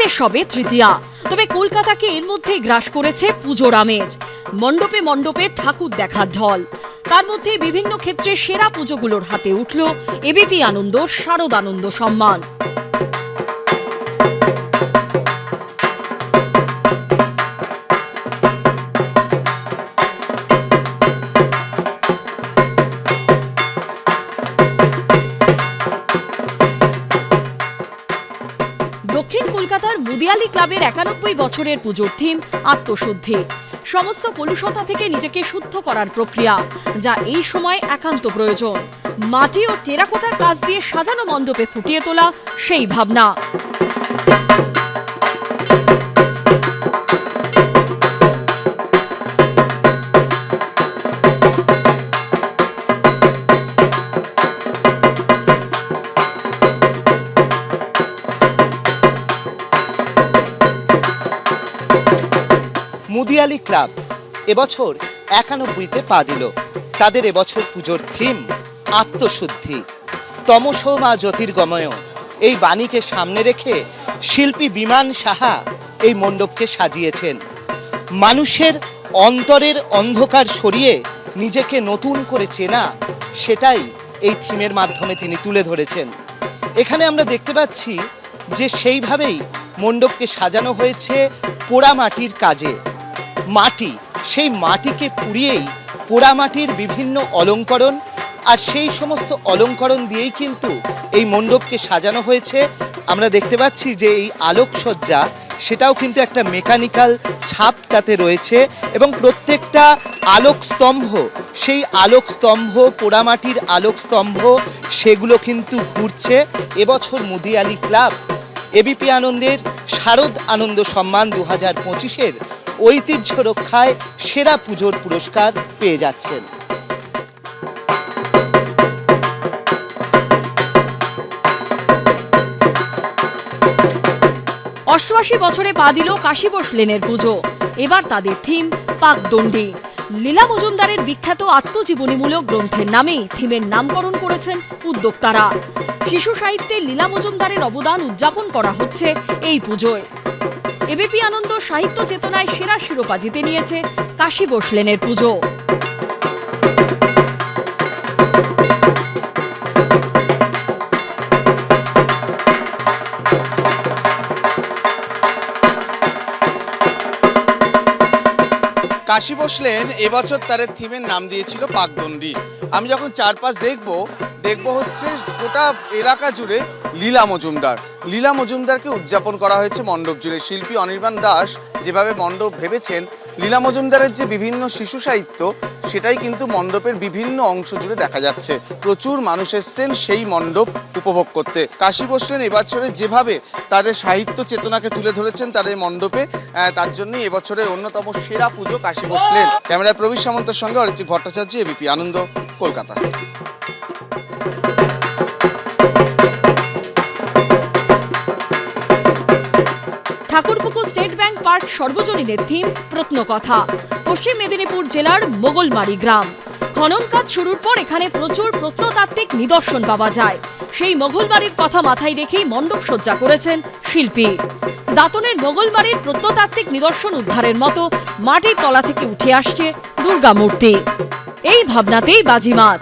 শীতের সবে তৃতীয়া। তবে কলকাতাকে এর মধ্যে গ্রাস করেছে পুজোর আমেজ। মণ্ডপে মণ্ডপে ঠাকুর দেখার ঢল। তার মধ্যে বিভিন্ন ক্ষেত্রে সেরা পুজোগুলোর হাতে উঠল এবিপি আনন্দ, শারদ আনন্দ সম্মান। মুদিয়ালি ক্লাবের একানব্বই বছরের পুজোর থিম আত্মশুদ্ধি। সমস্ত কলুষতা থেকে নিজেকে শুদ্ধ করার প্রক্রিয়া, যা এই সময় একান্ত প্রয়োজন। মাটি ও টেরাকোটার কাজ দিয়ে সাজানো মণ্ডপে ফুটিয়ে তোলা সেই ভাবনা। মুদিয়ালি ক্লাব এবছর একানব্বইতে পা দিল। তাদের এবছর পুজোর থিম আত্মশুদ্ধি। তমস মা জ্যোতির্গময় এই বাণীকে সামনে রেখে শিল্পী বিমান সাহা এই মণ্ডপকে সাজিয়েছেন। মানুষের অন্তরের অন্ধকার সরিয়ে নিজেকে নতুন করে চেনা সেটাই এই থিমের মাধ্যমে তিনি তুলে ধরেছেন। এখানে আমরা দেখতে পাচ্ছি যে সেইভাবেই মণ্ডপকে সাজানো হয়েছে পোড়ামাটির কাজে। মাটি, সেই মাটিকে পুড়িয়েই পোড়ামাটির বিভিন্ন অলঙ্করণ আর সেই সমস্ত অলঙ্করণ দিয়েই কিন্তু এই মণ্ডপকে সাজানো হয়েছে। আমরা দেখতে পাচ্ছি যে এই আলোকসজ্জা, সেটাও কিন্তু একটা মেকানিক্যাল ছাপ তাতে রয়েছে এবং প্রত্যেকটা আলোক স্তম্ভ, সেই আলোক স্তম্ভ পোড়ামাটির আলোক স্তম্ভ, সেগুলো কিন্তু ঘুরছে। এবছর মুদিয়ালি ক্লাব, এবিপি আনন্দের শারদ আনন্দ সম্মান দু হাজার পঁচিশের ঐতিহ্য রক্ষায় সেরা পুজোর পুরস্কার পেয়ে যাচ্ছেন। অষ্টআশি বছরে পা দিল কাশীবোস লেনের পুজো। এবার তাদের থিম পাকদণ্ডী। লীলা মজুমদারের বিখ্যাত আত্মজীবনীমূলক গ্রন্থের নামেই থিমের নামকরণ করেছেন উদ্যোক্তারা। শিশু সাহিত্যে লীলা মজুমদারের অবদান উদযাপন করা হচ্ছে এই পুজোয়। এবিপি আনন্দ সাহিত্য চেতনায় সেরা শিরোপা জিতে নিয়েছে কাশী বসলেনের পুজো। কাশি বসলেন, এবছর তার থিমের নাম দিয়েছিল পাকদণ্ডী। আমি যখন চারপাশ দেখব দেখব হচ্ছে গোটা এলাকা জুড়ে লীলা মজুমদার। লীলা মজুমদারকে উদযাপন করা হয়েছে মণ্ডপ জুড়ে। শিল্পী অনির্বাণ দাস যেভাবে মণ্ডপ ভেবেছেন লীলা মজুমদারের যে বিভিন্ন শিশু সাহিত্য, সেটাই কিন্তু মণ্ডপের বিভিন্ন অংশ জুড়ে দেখা যাচ্ছে। প্রচুর মানুষ এসছেন সেই মণ্ডপ উপভোগ করতে। কাশি বসলেন এবছরে যেভাবে তাদের সাহিত্য চেতনাকে তুলে ধরেছেন তাদের মণ্ডপে তার জন্যই এবছরের অন্যতম সেরা পুজো কাশি বসলেন। ক্যামেরায় প্রবীর সামন্তের সঙ্গে অরিজিৎ ভট্টাচার্য, এবিপি আনন্দ, কলকাতা। পার্ক সর্বজনীনের থিম প্রত্নকথা। পশ্চিম মেদিনীপুর জেলার মোগলমারি গ্রাম। খনন কাজ শুরুর পর এখানে প্রচুর প্রত্নতাত্ত্বিক নিদর্শন পাওয়া যায়। সেই মোগলবাড়ির কথা মাথায় রেখেই মণ্ডপ সজ্জা করেছেন শিল্পী। দাতনের মোগলবাড়ির প্রত্নতাত্ত্বিক নিদর্শন উদ্ধারের মতো মাটির তলা থেকে উঠে আসছে দুর্গা মূর্তি। এই ভাবনাতেই বাজিমাত।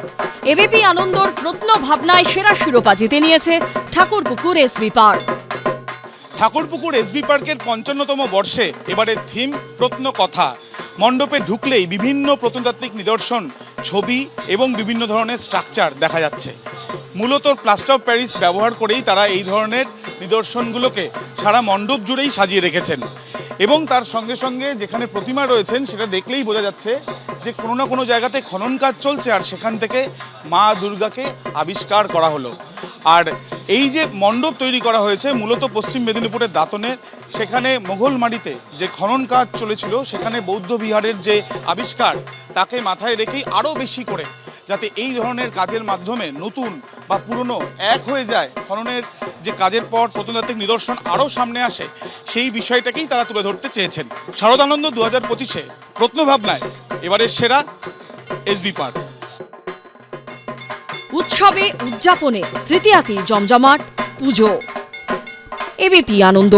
এবিপি আনন্দর প্রত্ন ভাবনায় সেরা শিরোপা জিতে নিয়েছে Thakur Thakurpukur SB Park. Thakurpukur SB পার্কের পঞ্চান্নতম বর্ষে এবারে থিম প্রত্নকথা। মণ্ডপে ঢুকলেই বিভিন্ন প্রত্নতাত্ত্বিক নিদর্শন, ছবি এবং বিভিন্ন ধরনের স্ট্রাকচার দেখা যাচ্ছে। মূলত প্লাস্টার অফ প্যারিস ব্যবহার করেই তারা এই ধরনের নিদর্শনগুলোকে সারা মণ্ডপ জুড়েই সাজিয়ে রেখেছেন। এবং তার সঙ্গে সঙ্গে যেখানে প্রতিমা রয়েছেন, সেটা দেখলেই বোঝা যাচ্ছে যে কোনো না কোনো জায়গাতে খনন কাজ চলছে আর সেখান থেকে মা দুর্গাকে আবিষ্কার করা হলো। আর এই যে মণ্ডপ তৈরি করা হয়েছে, মূলত পশ্চিম মেদিনীপুরের দাঁতনের, সেখানে মোগলমারিতে যে খনন কাজ চলেছিল, সেখানে বৌদ্ধ বিহারের যে আবিষ্কার, তাকে মাথায় রেখেই আরও বেশি করে যাতে এই ধরনের কাজের মাধ্যমে নতুন বা পুরনো এক হয়ে যায়। খননের যে কাজের পর প্রত্নতাত্ত্বিক নিদর্শন আরও সামনে আসে, সেই বিষয়টাকেই তারা তুলে ধরতে চেয়েছেন। শারদানন্দ দু হাজার পঁচিশে প্রত্নভাবনায় এবারের সেরা এসবি পার্ক উৎসবে, উদযাপনে তৃতীয়াতি জমজমাট, পুজো। এবিপি আনন্দ।